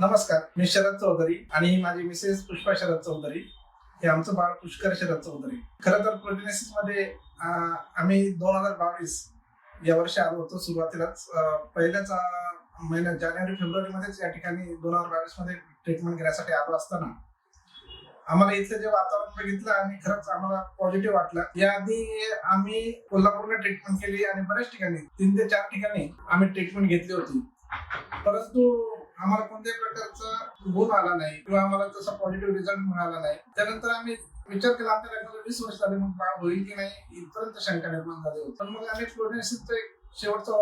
नमस्कार मी शरद चौधरी आणि ही माझी मिसेस पुष्पा शरद चौधरी. हे आमचं बाळ पुष्कर शरद चौधरी. खरं तर प्रोजेनेसिसमध्ये आम्ही दोन हजार बावीस या वर्षी आलो होतो सुरुवातीलाच. पहिल्याच महिन्यात जानेवारी फेब्रुवारी मध्येच या ठिकाणी दोन हजार बावीसमध्ये ट्रीटमेंट घेण्यासाठी आलो असताना. आम्हाला इथलं जे वातावरण बघितलं आणि खरंच आम्हाला पॉझिटिव्ह वाटलं. याआधी आम्ही कोल्हापूरला ट्रीटमेंट केली आणि बऱ्याच ठिकाणी तीन ते चार ठिकाणी आम्ही ट्रीटमेंट घेतली होती. परंतु आम्हाला कोणत्याही प्रकारचा गुण आला नाही किंवा आम्हाला तसा पॉझिटिव्ह रिझल्ट मिळाला नाही. त्यानंतर आम्ही विचार केला आमच्या लग्नाला वीस वर्ष झाले मग बाळ होईल की नाही इथपर्यंत शंका निर्माण झाली होती. पण मग आम्ही प्रोजेनेसिसचा एक शेवटचा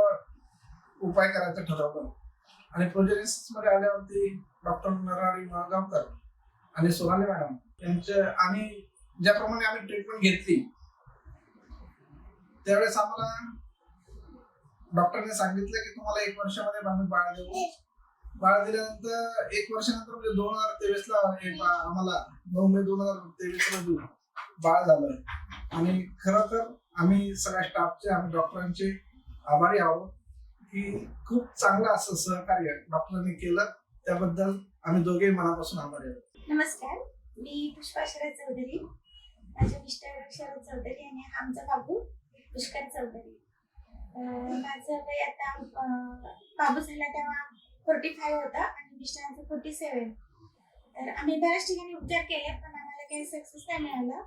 उपाय करायचं ठरवलं आणि प्रोजेनेसिसमध्ये आल्यावरती डॉक्टर नराळी माळगावकर आणि सोनाली मॅडम यांच्या आणि ज्याप्रमाणे आम्ही ट्रीटमेंट घेतली त्यावेळेस आम्हाला डॉक्टरने सांगितलं की तुम्हाला एक वर्षामध्ये आम्ही बाळ देऊ. बाळ दिल्यानंतर एक वर्षानंतर म्हणजे दोन हजार तेवीस ला बा- आम्हाला नऊ मे दोन हजार तेवीस रोजी बाळ झालं. आणि खर तर आम्ही सगळ्या स्टाफचे आम्ही डॉक्टरांचे आभारी आहोत की खूप चांगलं असं सहकार्य डॉक्टरांनी केलं. त्याबद्दल आम्ही दोघेही मनापासून आभारी आहोत. नमस्कार. मी पुष्पा शरद चौधरी माझे मिस्टर शरद चौधरी आणि आमचा बाबू पुष्कर चौधरी. अं, माझं वय आता अं, बाबू झाला तेव्हा फोर्टी फाईव्ह होता आणि मिस्टरांचं फोर्टी सेवन तर आम्ही बऱ्याच ठिकाणी उपचार केले पण आम्हाला काही सक्सेस नाही मिळालं.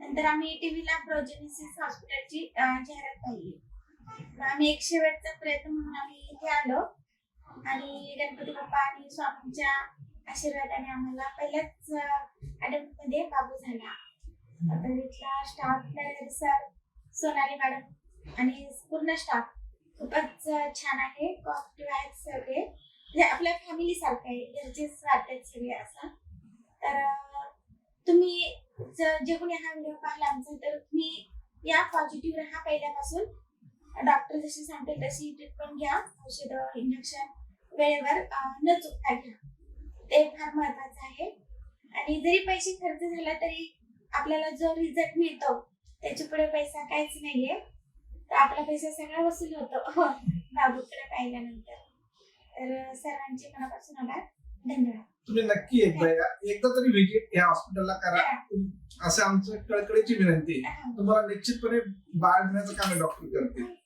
नंतर आम्ही टीव्हीला प्रोजेनिसिस हॉस्पिटलची जाहिरात पाहिली. आम्ही एक शेवटचा प्रयत्न म्हणून आम्ही इथे आलो. आणि गणपती बाप्पा आणि स्वामींच्या आशीर्वादाने आम्हाला पहिल्याच अटेम्प्टमध्ये बाबू झाला. आता इथला स्टाफ सर सोनाली मॅडम आणि पूर्ण स्टाफ खूपच छान आहे पॉझिटिव्ह आहेत फॅमिली सारखं आहे घरचेच सगळे असं. तर तुम्ही जर जे कोणी हा व्हिडिओ पाहिला आमचा तर तुम्ही या पॉझिटिव्ह राहा पहिल्यापासून. डॉक्टर जशी सांगतील तशी ट्रीटमेंट घ्या. औषधं इंजेक्शन वेळेवर न चुकता घ्या. ते फार महत्वाचं आहे. आणि जरी पैसे खर्च झाला तरी आपल्याला जो रिझल्ट मिळतो त्याच्या पुढे पैसा काहीच नाहीये. तर आपला पैसा सगळा वसूल होतो. हो, बाबूकडे पाहिल्यानंतर. तर सर्वांचे मनापासून आभार. धन्यवाद. तुम्ही नक्की एकदा या एकदा तरी व्हिजिट या हॉस्पिटलला करा. असं आमचं कळकळीची विनंती आहे. तुम्हाला निश्चितपणे बाळ देण्याचं काम डॉक्टर करते